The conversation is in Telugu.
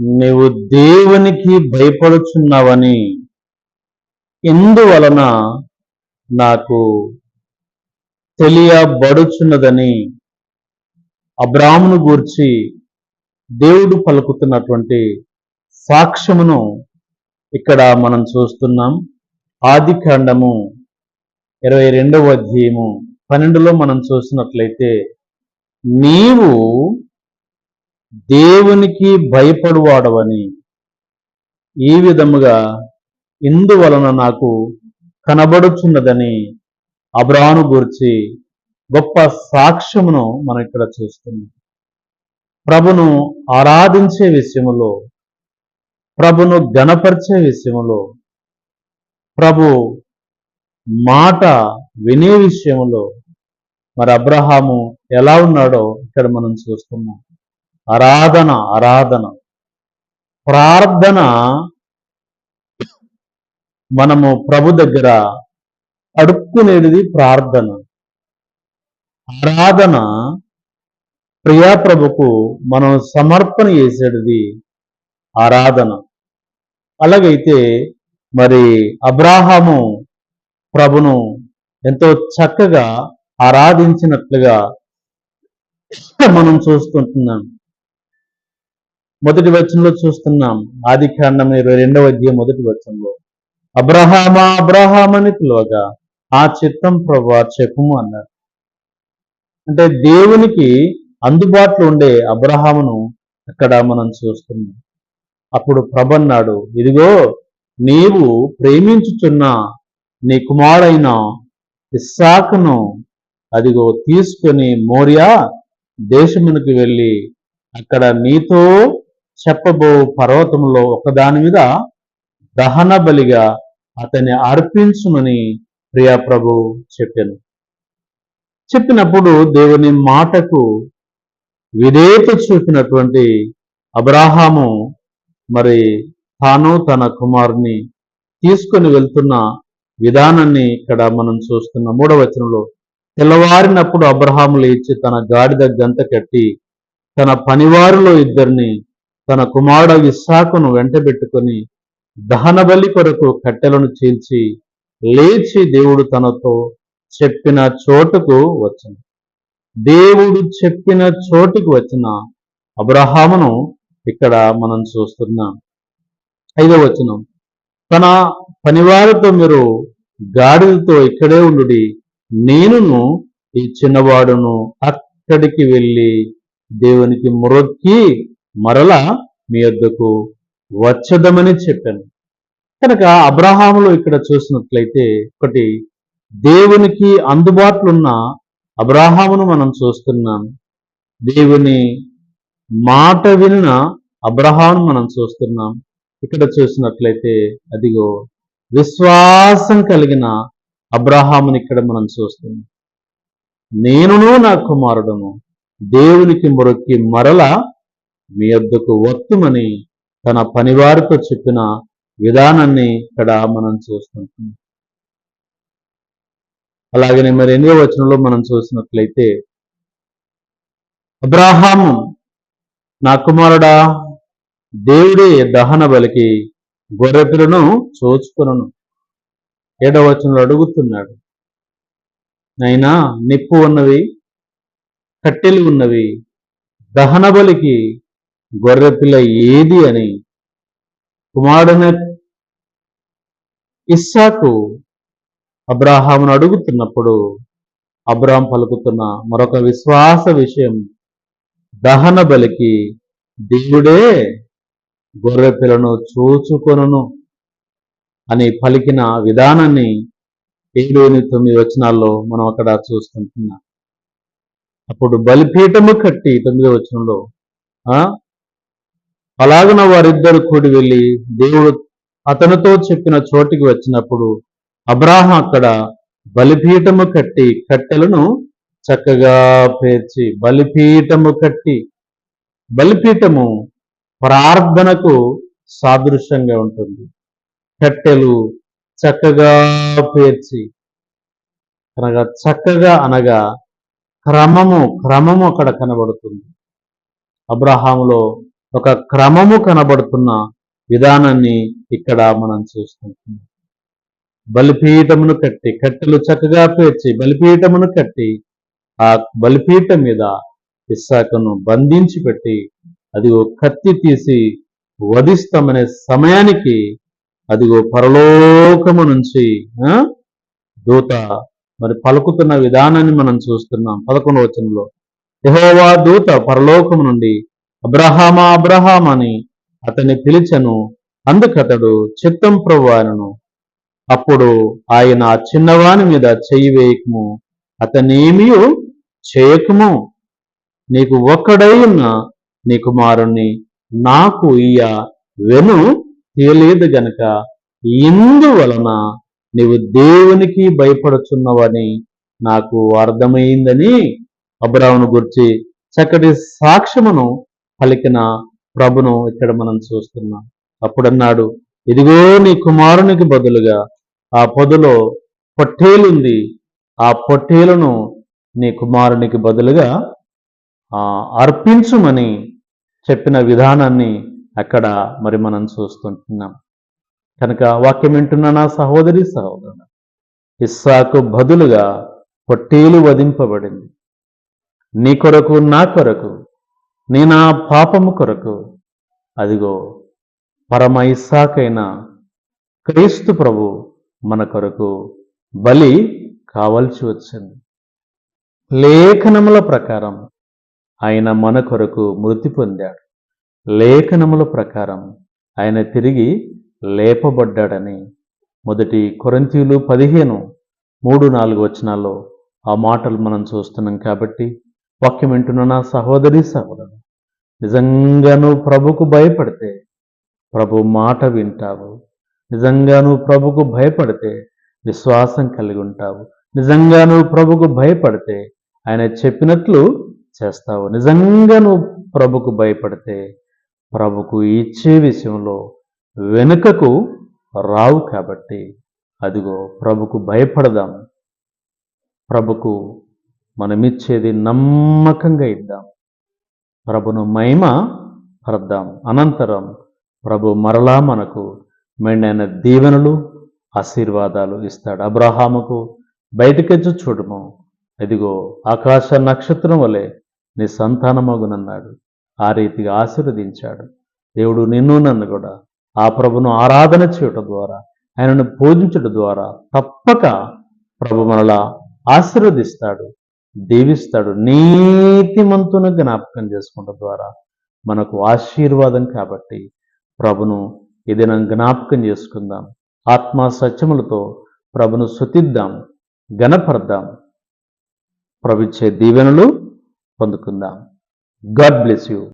నీవు దేవునికి భయపడుచున్నావని ఎందువలన నాకు తెలియబడుచున్నదని అబ్రాహ్మును గూర్చి దేవుడు పలుకుతున్నటువంటి సాక్ష్యమును ఇక్కడ మనం చూస్తున్నాం. ఆది కాండము ఇరవై రెండవ అధ్యాయము పన్నెండులో మనం చూసినట్లయితే నీవు దేవునికి భయపడువాడవని ఈ విధముగా ఇందువలన నాకు కనబడుచున్నదని అబ్రాను గురించి గొప్ప సాక్ష్యమును మనం ఇక్కడ చూస్తున్నాం. ప్రభును ఆరాధించే విషయంలో ప్రభును గణపరిచే విషయంలో ప్రభు మాట వినే విషయంలో మరి అబ్రహాము ఎలా ఉన్నాడో ఇక్కడ మనం చూస్తున్నాం. ఆరాధన ఆరాధన. ప్రార్థన మనము ప్రభు దగ్గర అడుక్కునేది ప్రార్థన. ఆరాధన ప్రియాప్రభుకు మనం సమర్పణ చేసేది ఆరాధన. అలాగైతే మరి అబ్రాహాము ప్రభును ఎంతో చక్కగా ఆరాధించినట్లుగా మనం చూస్తుంటున్నాం. మొదటి వచనంలో చూస్తున్నాం. ఆది కాండం ఇరవై రెండవ అధ్యాయం మొదటి వచనంలో. అబ్రహామా అబ్రహాం అని పిలువగా ఆ చిత్తం ప్రభా చెప్పము అన్నారు. అంటే దేవునికి అందుబాటులో ఉండే అబ్రహామును అక్కడ మనం చూస్తున్నాం. అప్పుడు ప్రభన్నాడు ఇదిగో నీవు ప్రేమించుచున్న నీ కుమారుడైన ఇస్సాకును అదిగో తీసుకొని మోరియా దేశమునికి వెళ్ళి అక్కడ నీతో చెప్పబో పర్వతంలో ఒకదాని మీద దహన బలిగా అతన్ని అర్పించుమని ప్రియా ప్రభు చెప్పాను. చెప్పినప్పుడు దేవుని మాటకు విధేయత చూపినటువంటి అబ్రాహాము మరి తాను తన కుమారుని తీసుకొని వెళ్తున్న విధానాన్ని ఇక్కడ మనం చూస్తున్న మూడవచనంలో తెల్లవారినప్పుడు అబ్రహాము లేచి తన గాడిద గంత కట్టి తన పనివారిలో ఇద్దరిని తన కుమారుడు ఇస్సాకును వెంటబెట్టుకొని దహన బలి కొరకు కట్టెలను చీల్చి లేచి దేవుడు తనతో చెప్పిన చోటుకు వచ్చిన దేవుడు చెప్పిన చోటుకు వచ్చిన అబ్రహామును ఇక్కడ మనం చూస్తున్నాం. ఐదో వచనం. తన పనివారితో మీరు గాడిదతో ఇక్కడే ఉండుడి. నేనును ఈ చిన్నవాడును అక్కడికి వెళ్ళి దేవునికి మొరొక్కి మరల మీ యొద్దకు వచ్చదమని చెప్పాను. కనుక అబ్రహాములో ఇక్కడ చూసినట్లయితే ఒకటి దేవునికి అందుబాటులో ఉన్న అబ్రహామును మనం చూస్తున్నాం. దేవుని మాట విన్న అబ్రహాను మనం చూస్తున్నాం. ఇక్కడ చూసినట్లయితే అదిగో విశ్వాసం కలిగిన అబ్రహాముని ఇక్కడ మనం చూస్తున్నాం. నేనును నా కుమారుడును దేవునికి మరొక్కి మరల మీ వద్దకు వత్తుమని తన పనివారితో చెప్పిన విధానాన్ని ఇక్కడ మనం చూస్తుంటాం. అలాగనే మరి ఎన్నో వచనంలో మనం చూసినట్లయితే అబ్రాహాము నా కుమారుడా దేవుడే దహన బలికి గొర్రెపిలను చోచుకొనను. ఏడవ వచనంలో అడుగుతున్నాడు నైనా నిప్పు ఉన్నవి కట్టెలు ఉన్నవి దహన బలికి గొర్రెపిల్ల ఏది అని కుమారుడైన ఇస్సాకు అబ్రాహామును అడుగుతున్నప్పుడు అబ్రాహం పలుకుతున్న మరొక విశ్వాస విషయం దహన బలికి దేవుడే గొర్రెపిల్లను చూచుకొనును అని పలికిన విధానాన్ని ఏడుని తొమ్మిది వచనాల్లో మనం అక్కడ చూస్తుంటున్నాం. అప్పుడు బలిపీఠము కట్టి తొమ్మిదో వచనంలో ఆ అలాగన వారిద్దరు కూడి వెళ్ళి దేవుడు అతనితో చెప్పిన చోటికి వచ్చినప్పుడు అబ్రాహం అక్కడ బలిపీఠము కట్టి కట్టెలను చక్కగా పేర్చి బలిపీఠము కట్టి బలిపీఠము ప్రార్థనకు సాదృశ్యంగా ఉంటుంది. కట్టెలు చక్కగా పేర్చి అనగా చక్కగా అనగా క్రమము క్రమము అక్కడ కనబడుతుంది. అబ్రహాములో ఒక క్రమము కనబడుతున్న విధానాన్ని ఇక్కడ మనం చూస్తుంటున్నాం బలిపీఠమును కట్టి కట్టెలు చక్కగా పేర్చి బలిపీఠమును కట్టి ఆ బలిపీఠం మీద ఇస్సాకును బంధించి పెట్టి అదిగో కత్తి తీసి వధిస్తామనే సమయానికి అదిగో పరలోకము నుంచి ఆ, దూత మరి పలుకుతున్న విధానాన్ని మనం చూస్తున్నాం పదకొండవచనంలో యహోవా దూత పరలోకము నుండి అబ్రహామా అబ్రహాం అని అతన్ని పిలిచెను. అందుకతడు చిత్తం ప్రవ్వాలను అప్పుడు ఆయన ఆ చిన్నవాని మీద చెయ్యి వేయకము. అతనేమీ చేయకము. నీకు ఒక్కడై ఉన్న నీ కుమారుణ్ణి నాకు ఇయ్య. వెను తీయలేదు గనక ఇందువలన నీవు దేవునికి భయపడుచున్నవని నాకు అర్థమైందని అబ్రాహ్ను గురించి చక్కటి సాక్ష్యమును పలికిన ప్రభును ఇక్కడ మనం చూస్తున్నాం. అప్పుడన్నాడు ఇదిగో నీ కుమారునికి బదులుగా ఆ పొదలో పొట్టేలుంది. ఆ పొట్టేలును నీ కుమారునికి బదులుగా ఆ, అర్పించుమని చెప్పిన విధానాన్ని అక్కడ మరి మనం చూస్తుంటున్నాం. కనుక వాక్యం వింటున్న నా సహోదరి సహోదరుడు ఇస్సాకు బదులుగా పొట్టేలు వధింపబడింది. నీ కొరకు నా కొరకు నీ నా పాపము కొరకు అదిగో పరమ ఇస్సాకైన క్రీస్తు ప్రభు మన కొరకు బలి కావలసి వచ్చింది. లేఖనముల ప్రకారం ఆయన మన కొరకు మృతి పొందాడు. లేఖనముల ప్రకారం ఆయన తిరిగి లేపబడ్డాడని మొదటి కొరంతీలు పదిహేను మూడు నాలుగు వచనాల్లో ఆ మాటలు మనం చూస్తున్నాం కాబట్టి వాక్యం వింటున్న నా సహోదరి సహోదరు నిజంగా నువ్వు ప్రభుకు భయపడితే ప్రభు మాట వింటావు. నిజంగా నువ్వు ప్రభుకు భయపడితే విశ్వాసం కలిగి ఉంటావు. నిజంగా నువ్వు ప్రభుకు భయపడితే ఆయన చెప్పినట్లు చేస్తావు. నిజంగా నువ్వు ప్రభుకు భయపడితే ప్రభుకు ఇచ్చే విషయంలో వెనుకకు రావు కాబట్టి అదిగో ప్రభుకు భయపడదాం ప్రభుకు మనమిచ్చేది నమ్మకంగా ఇద్దాం ప్రభును మహిమ పరద్దాం. అనంతరం ప్రభు మరలా మనకు మెండైన దీవెనలు ఆశీర్వాదాలు ఇస్తాడు. అబ్రహాముకు బయటకెచ్చు చూడము. ఇదిగో ఆకాశ నక్షత్రం వలె నీ సంతానమగునన్నాడు. ఆ రీతిగా ఆశీర్వదించాడు. దేవుడు నిన్ను నన్ను కూడా ఆ ప్రభును ఆరాధన చేయటం ద్వారా ఆయనను పూజించడం ద్వారా తప్పక ప్రభు మనలా ఆశీర్వదిస్తాడు. దీవిస్తాడు. నీతిమంతును జ్ఞాపకం చేసుకోవడం ద్వారా మనకు ఆశీర్వాదం కాబట్టి ప్రభును ఏదైనా జ్ఞాపకం చేసుకుందాం. ఆత్మా సత్యములతో ప్రభును శుతిద్దాం గణపరదాం ప్రభుత్వ దీవెనలు పొందుకుందాం. God bless you.